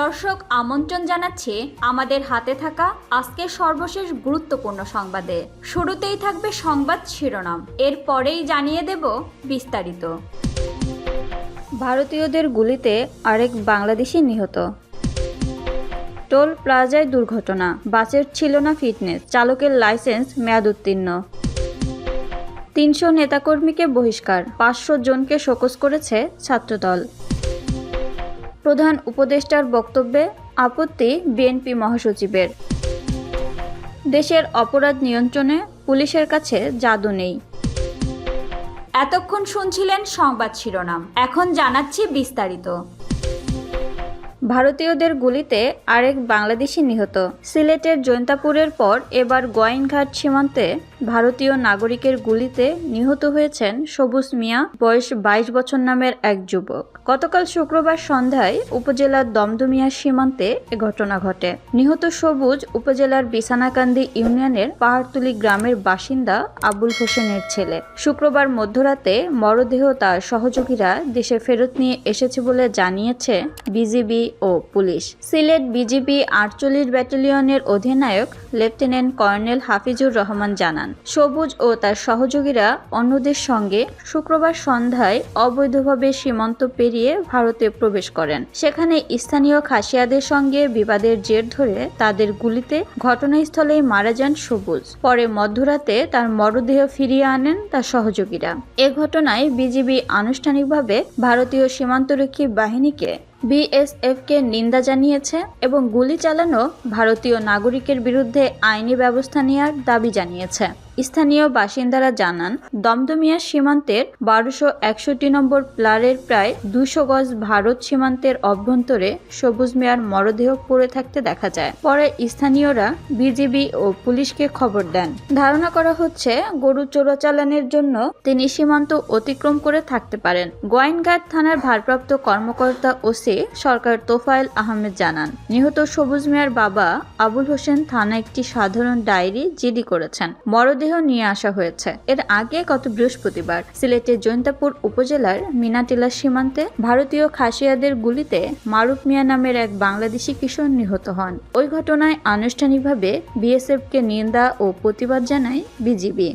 দর্শক আমন্ত্রণ জানাচ্ছে আমাদের হাতে থাকা আজকের সর্বশেষ গুরুত্বপূর্ণ সংবাদে। শুরুতেই থাকবে সংবাদ শিরোনাম। এরপরেই জানিয়ে দেব বিস্তারিত। ভারতীয়দের গুলিতে আরেক বাংলাদেশি নিহত। টোল প্লাজায় দুর্ঘটনা। বাসের ছিল না ফিটনেস, চালকের লাইসেন্স মেয়াদ উত্তীর্ণ তিনশো নেতাকর্মীকে বহিষ্কার। পাঁচশো জনকে শোকস করেছে ছাত্রদল। প্রধান উপদেষ্টার বক্তব্যে আপত্তি বিএনপি মহাসচিবের। দেশের অপরাধ নিয়ন্ত্রণে পুলিশের কাছে জাদু নেই। এতক্ষণ শুনছিলেন সংবাদ শিরোনাম। এখন জানাচ্ছি বিস্তারিত। ভারতীয়দের গুলিতে আরেক বাংলাদেশি নিহত। সিলেটের জৈন্তাপুরের পর এবার গোয়াইনঘাট সীমান্তে ভারতীয় নাগরিকের গুলিতে নিহত হয়েছেন সবুজ মিয়া, বয়স বাইশ বছর নামের এক যুবক। গতকাল শুক্রবার সন্ধ্যায় উপজেলার দমদমিয়া সীমান্তে এ ঘটনা ঘটে। নিহত সবুজ উপজেলার বিছানাকান্দি ইউনিয়নের পাহাড়তুলি গ্রামের বাসিন্দা আবুল হোসেনের ছেলে। শুক্রবার মধ্যরাতে মরদেহ তার সহযোগীরা দেশে ফেরত নিয়ে এসেছে বলে জানিয়েছে বিজিবি ও পুলিশ। সিলেট বিজিবি আটচল্লিশ ব্যাটালিয়নের অধিনায়ক লেফটেন্যান্ট কর্নেল হাফিজুর রহমান জানান, সবুজ ও তার সহযোগীরা অন্যদের সঙ্গে শুক্রবার সন্ধ্যায় অবৈধভাবে সীমান্ত পেরিয়ে ভারতে প্রবেশ করেন। সেখানে স্থানীয় খাসিয়াদের সঙ্গে বিবাদের জের ধরে তাদের গুলিতে ঘটনাস্থলেই মারা যান সবুজ। পরে মধ্যরাতে তার মরদেহ ফিরিয়ে আনেন তার সহযোগীরা। এ ঘটনায় বিজিবি আনুষ্ঠানিকভাবে ভারতীয় সীমান্তরক্ষী বাহিনীকে বিএসএফকে নিন্দা জানিয়েছে এবং গুলি চালানো ভারতীয় নাগরিকের বিরুদ্ধে আইনি ব্যবস্থা নেওয়ার দাবি জানিয়েছে। স্থানীয় বাসিন্দারা জানান, দমদমিয়া সীমান্তের বারোশো একষট্টি নম্বর প্লারের প্রায় দুশো গজ ভারত সীমান্তের অভ্যন্তরে সবুজ মিয়ার মরদেহ পড়ে থাকতে দেখা যায়। পরে স্থানীয়রা বিজিবি ও পুলিশকে খবর দেন। ধারণা করা হচ্ছে, গরু চোরাচালানের জন্য তিনি সীমান্ত অতিক্রম করে থাকতে পারেন। গোয়াইনঘাট থানার ভারপ্রাপ্ত কর্মকর্তা ওসি সরকার তোফায়েল আহমেদ জানান, নিহত সবুজ মিয়ার বাবা আবুল হোসেন থানা একটি সাধারণ ডায়েরি জিডি করেছেন। মরদেহ নিয়ে আসা হয়েছে। এর আগে গত বৃহস্পতিবার সিলেটের জৈন্তাপুর উপজেলার মিনাটিলা সীমান্তে ভারতীয় খাসিয়াদের গুলিতে মারুফ মিয়া নামের এক বাংলাদেশি কিশোর নিহত হন। ওই ঘটনায় আনুষ্ঠানিকভাবে বিএসএফকে নিন্দা ও প্রতিবাদ জানায় বিজিবি।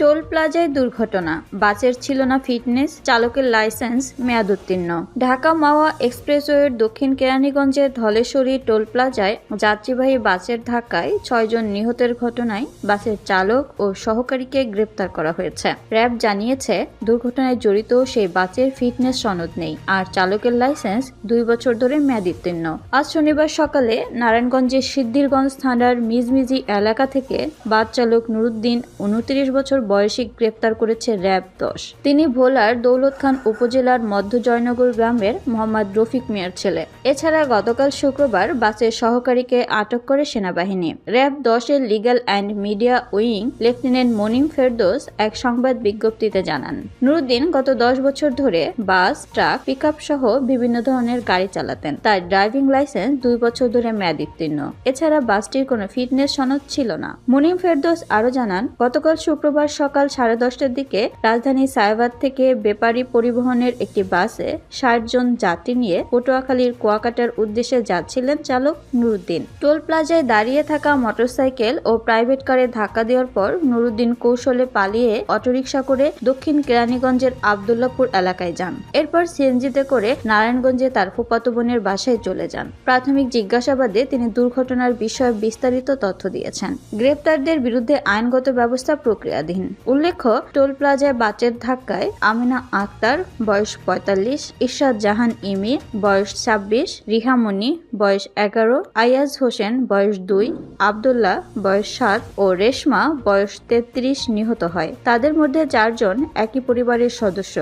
টোল প্লাজায় দুর্ঘটনা। বাসের ছিল না ফিটনেস, চালকের লাইসেন্স মেয়াদ উত্তীর্ণ ঢাকা মাওয়া এক্সপ্রেসওয়ের দক্ষিণ কেরানীগঞ্জের ধলেশ্বরী টোল প্লাজায় যাত্রীবাহী বাসের ধাক্কায় ছয়জন নিহতের ঘটনায় বাসের চালক ও সহকারীকে গ্রেপ্তার করা হয়েছে। র্যাব জানিয়েছে, দুর্ঘটনায় জড়িত সেই বাসের ফিটনেস সনদ নেই আর চালকের লাইসেন্স দুই বছর ধরে মেয়াদ উত্তীর্ণ আজ শনিবার সকালে নারায়ণগঞ্জের সিদ্ধিরগঞ্জ থানার মিজমিজি এলাকা থেকে বাস চালক নুরুদ্দিন, উনত্রিশ বছর বয়সী গ্রেপ্তার করেছে র্যাব দশ। তিনি ভোলার দৌলত খান উপজেলার মধ্য জয়নগর গ্রামের মোহাম্মদ রফিক মিয়ার ছেলে। এছাড়া গতকাল শুক্রবার বাসের সহকারীকে আটক করে সেনাবাহিনী। র্যাব দশের legal and media wing lieutenant Monim Ferdous এক সংবাদ বিজ্ঞপ্তিতে জানান, নুরুদ্দিন গত দশ বছর ধরে বাস, ট্রাক পিক সহ বিভিন্ন ধরনের গাড়ি চালাতেন। তার ড্রাইভিং লাইসেন্স দুই বছর ধরে মেয়াদ উত্তীর্ণ। এছাড়া বাসটির কোনো ফিটনেস সনদ ছিল না। মনিম ফেরদোস আরও জানান, গতকাল শুক্রবার সকাল সাড়ে দশটার দিকে রাজধানী সায়বাদ থেকে বেপারি পরিবহনের একটি বাসে ষাট জন যাত্রী নিয়ে পটুয়াখালীর কুয়াকাটার উদ্দেশ্যে যাচ্ছিলেন চালক নুরুদ্দিন। টোল প্লাজায় দাঁড়িয়ে থাকা মোটরসাইকেল ও প্রাইভেট কারে ধাক্কা দেওয়ার পর নুরুদ্দিন কৌশলে পালিয়ে অটোরিকশা করে দক্ষিণ কেরানীগঞ্জের আবদুল্লাপুর এলাকায় যান। এরপর সিএনজিতে করে নারায়ণগঞ্জে তার ফুপাতো বোনের বাসায় চলে যান। প্রাথমিক জিজ্ঞাসাবাদে তিনি দুর্ঘটনার বিষয়ে বিস্তারিত তথ্য দিয়েছেন। গ্রেপ্তারদের বিরুদ্ধে আইনগত ব্যবস্থা প্রক্রিয়াধীন। উল্লেখ্য, টোল প্লাজায় বাচের ধাক্কায় আমিনা আক্তার, বয়স পঁয়তাল্লিশ, ইরশাদ জাহান ইমি, বয়স ছাব্বিশ রিহামণি বয়স এগারো, আয়াজ হোসেন, বয়স দুই, আবদুল্লাহ, বয়স সাত ও রেশমা, বয়স তেত্রিশ নিহত হয়। তাদের মধ্যে চারজন একই পরিবারের সদস্য।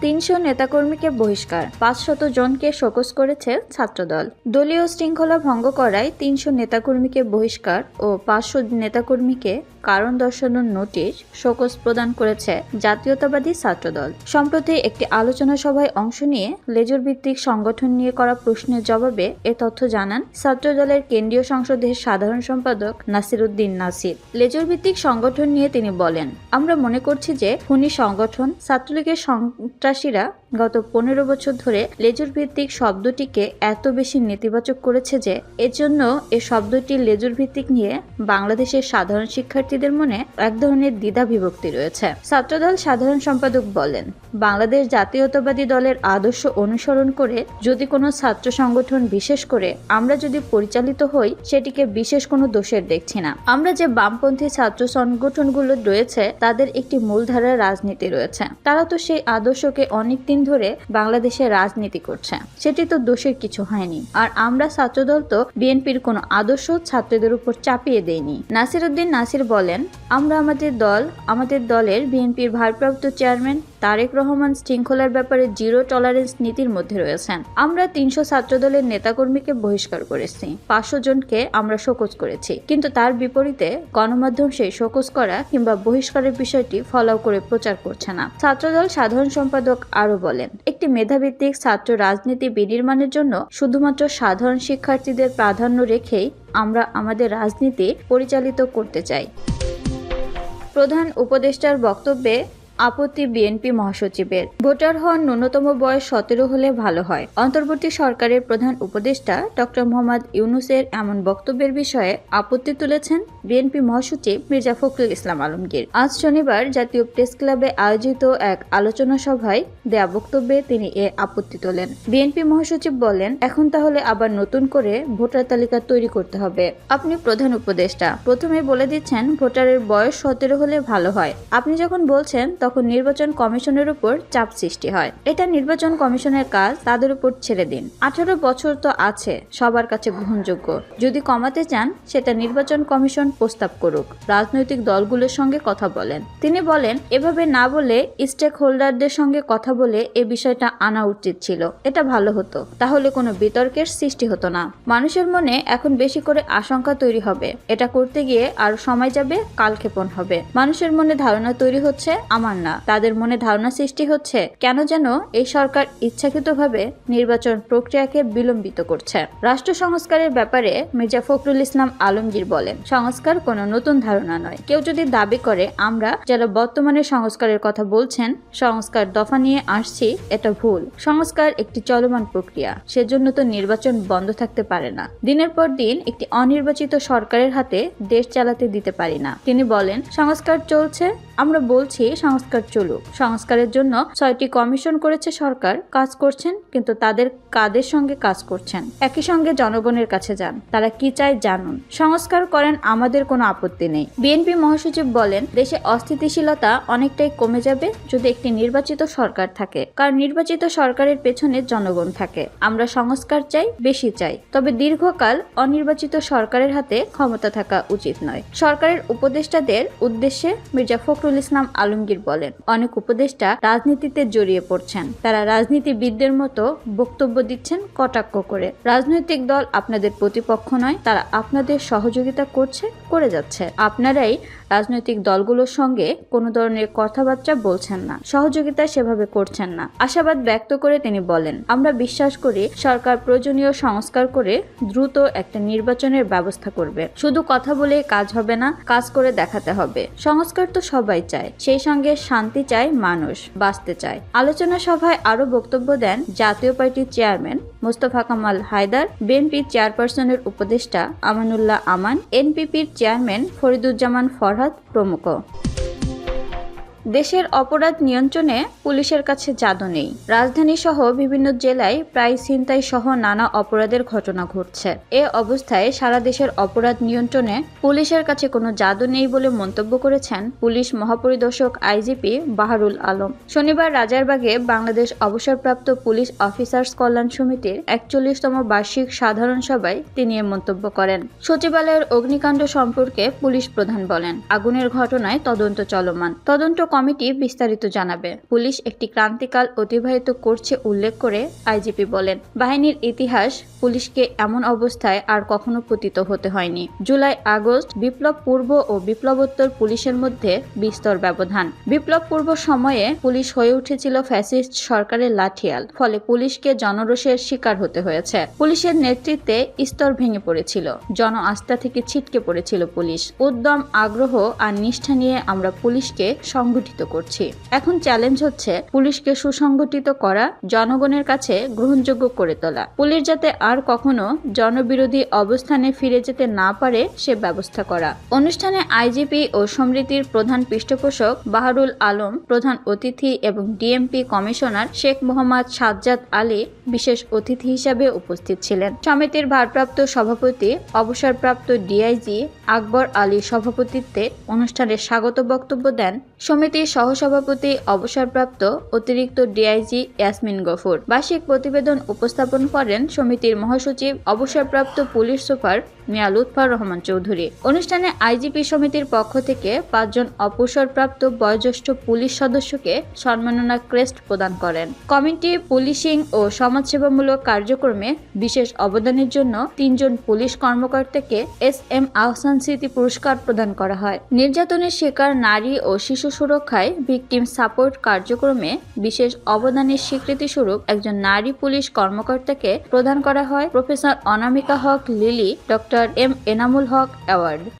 তিনশো নেতাকর্মীকে বহিষ্কার। পাঁচশত জনকে শোকস করেছে ছাত্রদল। দলীয় শৃঙ্খলা ভঙ্গ করায় তিনশো নেতাকর্মীকে বহিষ্কার ও পাঁচশো নেতাকর্মীকে কারণ দর্শানোর নোটিশ শোকস প্রদান করেছে জাতীয়তাবাদী ছাত্রদল। সম্প্রতি একটি আলোচনা সভায় অংশ নিয়ে লেজুর ভিত্তিক সংগঠন নিয়ে করা প্রশ্নের জবাবে এ তথ্য জানান ছাত্রদলের কেন্দ্রীয় সংসদের সাধারণ সম্পাদক নাসির উদ্দিন নাসির। লেজুর ভিত্তিক সংগঠন নিয়ে তিনি বলেন, আমরা মনে করছি যে খুনি সংগঠন ছাত্রলীগের সন্ত্রাসীরা গত পনেরো বছর ধরে লেজুর ভিত্তিক শব্দটিকে এত বেশি নেতিবাচক করেছে যে এজন্য এ শব্দটি লেজুর ভিত্তিক নিয়ে বাংলাদেশের সাধারণ শিক্ষার্থীদের মনে এক ধরনের দ্বিধা বিভক্তি রয়েছে। ছাত্রদল সাধারণ সম্পাদক বলেন, বাংলাদেশ জাতীয়তাবাদী দলের আদর্শ অনুসরণ করে যদি কোনো ছাত্র সংগঠন বিশেষ করে আমরা যদি পরিচালিত হই, সেটিকে বিশেষ কোনো দোষের দেখছি না। আমরা যে বামপন্থী ছাত্র সংগঠনগুলো রয়েছে, তাদের একটি মূলধারার রাজনীতি রয়েছে। তারা তো সেই আদর্শকে অনেক দিন ধরে বাংলাদেশে রাজনীতি করছে। সেটি তো দোষের কিছু হয়নি। আর আমরা ছাত্রদল তো বিএনপির কোনো আদর্শ ছাত্রদের উপর চাপিয়ে দেয়নি নাসির উদ্দিন নাসির বলেন, আমরা আমাদের দল, আমাদের দলের বিএনপির ভারপ্রাপ্ত চেয়ারম্যান তারেক রহমান শৃঙ্খলার ব্যাপারে জিরো টলারেন্স নীতির মধ্যে রয়েছেন। আমরা তিনশো ছাত্র ছাত্রদলের নেতাকর্মীকে বহিষ্কার করেছি। পাঁচশো জনকে আমরা শোকজ করেছি। কিন্তু তার বিপরীতে গণমাধ্যম সেই শোকজ করা কিংবা বহিষ্কারের বিষয়টি ফলো করে প্রচার করছে না। ছাত্রদল সাধারণ সম্পাদক আরও বলেন, একটি মেধাভিত্তিক ছাত্র রাজনীতি বিনির্মাণের জন্য শুধুমাত্র সাধারণ শিক্ষার্থীদের প্রাধান্য রেখেই আমরা আমাদের রাজনীতি পরিচালিত করতে চাই। প্রধান উপদেষ্টার বক্তব্যে আপত্তি বিএনপি মহাসচিবের। ভোটার হওয়ার ন্যূনতম বয়স সতেরো হলে ভালো হয়। অন্তর্বর্তী সরকারের প্রধান উপদেষ্টা ডক্টর মোহাম্মদ ইউনুসের এমন বক্তব্যের বিষয়ে আপত্তি তুলেছেন বিএনপি মহাসচিব মির্জা ফখরুল ইসলাম আলমগীর। আজ শনিবার জাতীয় প্রেস ক্লাবে আয়োজিত এক আলোচনা সভায় দেয়া বক্তব্যে তিনি এ আপত্তি তোলেন। বিএনপি মহাসচিব বলেন, এখন তাহলে আবার নতুন করে ভোটার তালিকা তৈরি করতে হবে। আপনি প্রধান উপদেষ্টা। প্রথমে বলে দিচ্ছেন ভোটারের বয়স সতেরো হলে ভালো হয়। আপনি যখন বলছেন তখন নির্বাচন কমিশনের উপর চাপ সৃষ্টি হয়, এটা নির্বাচন কমিশনের কাজ তাদের উপর ছেড়ে দিন। আঠারো বছর তো আছে, সবার কাছে গ্রহণযোগ্য। যদি কমাতে চান, সেটা নির্বাচন কমিশন প্রস্তাব করুক, রাজনৈতিক দলগুলোর সঙ্গে কথা বলেন। তিনি বলেন, এভাবে না বলে স্টেক হোল্ডারদের সঙ্গে কথা বলে এ বিষয়টা আনা উচিত ছিল। এটা ভালো হতো। তাহলে কোনো বিতর্কের সৃষ্টি হতো না। মানুষের মনে এখন বেশি করে আশঙ্কা তৈরি হবে। এটা করতে গিয়ে আর সময় যাবে, কালক্ষেপণ হবে। মানুষের মনে ধারণা তৈরি হচ্ছে, আমার না। তাদের মনে ধারণা সৃষ্টি হচ্ছে কেন যেন এই সরকার ইচ্ছাকৃতভাবে নির্বাচন প্রক্রিয়াকে বিলম্বিত করছে। রাষ্ট্র সংস্কারের ব্যাপারে মির্জা ফখরুল ইসলাম আলমগীর বলেন, সংস্কার কোনো নতুন ধারণা নয়। কেউ যদি দাবি করে, আমরা যারা বর্তমানে সংস্কারের কথা বলছেন, সংস্কার দফা নিয়ে আসছি, এটা ভুল। সংস্কার একটি চলমান প্রক্রিয়া, সেজন্য তো নির্বাচন বন্ধ থাকতে পারে না। দিনের পর দিন একটি অনির্বাচিত সরকারের হাতে দেশ চালাতে দিতে পারি না। তিনি বলেন, সংস্কার চলছে, আমরা বলছি, সংস্কার চলুক। সংস্কারের জন্য ছয়টি কমিশন করেছে সরকার, কাজ করছেন, কিন্তু তাদের কাদের সঙ্গে কাজ করছেন? একই সঙ্গে জনগণের কাছে যান। তারা কি চায় জানুন। সংস্কার করেন আমাদের কোনো আপত্তি নেই। বিএনপি মহাসচিব বলেন, দেশে অস্থিতিশীলতা অনেকটাই কমে যাবে যদি একটি নির্বাচিত সরকার থাকে। কারণ নির্বাচিত সরকারের পেছনে জনগণ থাকে। আমরা সংস্কার চাই, বেশি চাই। তবে দীর্ঘকাল অনির্বাচিত সরকারের হাতে ক্ষমতা থাকা উচিত নয়। সরকারের উপদেষ্টাদের উদ্দেশ্যে মির্জা ফখরুল ইসলাম আলমগীর বলেন। অনেক উপদেষ্টা রাজনীতিতে জড়িয়ে পড়ছেন। তারা রাজনীতিবিদদের মতো বক্তব্য দিচ্ছেন কটাক্ষ করে। রাজনৈতিক দল আপনাদের প্রতিপক্ষ নয়, তারা আপনাদের সহযোগিতা করছে, করে যাচ্ছে। আপনারাই রাজনৈতিক দলগুলোর সঙ্গে কোনো ধরনের কথাবার্তা বলছেন না, সহযোগিতা সেভাবে করছেন না। আশাবাদ ব্যক্ত করে তিনি বলেন, আমরা বিশ্বাস করি সরকার প্রয়োজনীয় সংস্কার করে দ্রুত একটা নির্বাচনের ব্যবস্থা করবে। শুধু কথা বলে কাজ হবে না, কাজ করে দেখাতে হবে। সংস্কার তো সবাই চায়, সেই সঙ্গে শান্তি চায় মানুষ, বাঁচতে চায়। আলোচনা সভায় আরও বক্তব্য দেন জাতীয় পার্টির চেয়ারম্যান মোস্তফা কামাল হায়দার, বিএনপির চেয়ারপারসনের উপদেষ্টা আমানুল্লাহ আমান, এনপিপির চেয়ারম্যান ফরিদুজ্জামান ফরহাদ प्रभात प्रमुख। দেশের অপরাধ নিয়ন্ত্রণে পুলিশের কাছে জাদু নেই। রাজধানী সহ বিভিন্ন জেলায় প্রায় ছিনতাই সহ নানা অপরাধের ঘটনা ঘটছে। এ অবস্থায় সারা দেশের অপরাধ নিয়ন্ত্রণে পুলিশের কাছে কোনো জাদু নেই বলে মন্তব্য করেছেন পুলিশ মহাপরিদর্শক আইজিপি বাহারুল আলম। শনিবার রাজারবাগে বাংলাদেশ অবসরপ্রাপ্ত পুলিশ অফিসার্স কল্যাণ সমিতির একচল্লিশতম বার্ষিক সাধারণ সভায় তিনি এ মন্তব্য করেন। সচিবালয়ের অগ্নিকাণ্ড সম্পর্কে পুলিশ প্রধান বলেন, আগুনের ঘটনায় তদন্ত চলমান। তদন্ত কমিটি বিস্তারিত জানাবে। পুলিশ একটি ক্রান্তিকাল অতিবাহিত করছে উল্লেখ করে আইজিপি বলেন। বাহিনীর ইতিহাস পুলিশকে এমন অবস্থায় আর কখনো পতিত হতে হয়নি। জুলাই, আগস্ট বিপ্লব পূর্ব ও বিপ্লবোত্তর পুলিশের মধ্যে বিস্তর ব্যবধান। বিপ্লব পূর্ব সময়ে পুলিশ হয়ে উঠেছিল ফ্যাসিস্ট সরকারের লাঠিয়াল, ফলে পুলিশকে জনরোষের শিকার হতে হয়েছে। পুলিশের নেতৃত্বে স্তর ভেঙে পড়েছিল। জন আস্থা থেকে ছিটকে পড়েছিল পুলিশ। উদ্যম, আগ্রহ আর নিষ্ঠা নিয়ে আমরা পুলিশকে সংগঠিত সংগঠিত করছি। এখন চ্যালেঞ্জ হচ্ছে পুলিশকে সুসংগঠিত করা, জনগণের কাছে গ্রহণযোগ্য করে তোলা। পুলিশ যাতে আর কখনো জনবিরোধী অবস্থানে ফিরে যেতে না পারে, সে ব্যবস্থা করা। অনুষ্ঠানে আইজিপি ও সমৃদ্ধির প্রধান পৃষ্ঠপোষক বাহারুল আলম, প্রধান অতিথি এবং ডিএমপি কমিশনার শেখ মোহাম্মদ সাজ্জাদ আলী বিশেষ অতিথি হিসাবে উপস্থিত ছিলেন। সমিতির ভারপ্রাপ্ত সভাপতি, অবসরপ্রাপ্ত ডিআইজি আকবর আলী সভাপতিত্বে অনুষ্ঠানে স্বাগত বক্তব্য দেন সমিতির সহসভাপতি, অবসরপ্রাপ্ত অতিরিক্ত ডিআইজি ইয়াসমিন গফুর। বার্ষিক প্রতিবেদন উপস্থাপন করেন সমিতির মহাসচিব, অবসরপ্রাপ্ত পুলিশ সুপার মিয়া লুৎফর রহমান চৌধুরী। অনুষ্ঠানে আইজিপি সমিতির পক্ষ থেকে পাঁচজন অবসরপ্রাপ্ত বয়োজ্যেষ্ঠ পুলিশ সদস্যকে সম্মাননা ক্রেস্ট প্রদান করেন। কমিটি পুলিশিং ও সমাজসেবামূলক কার্যক্রমে বিশেষ অবদানের জন্য তিনজন পুলিশ কর্মকর্তাকে এস এম আহসান স্মৃতি পুরস্কার প্রদান করা হয়। নির্যাতনের শিকার নারী ও শিশু সুরক্ষায় ভিকটিম সাপোর্ট কার্যক্রমে বিশেষ অবদানের স্বীকৃতিস্বরূপ একজন নারী পুলিশ কর্মকর্তাকে প্রদান করা হয়। Professor Anamika Haque Lily doctor M Enamul Haque award.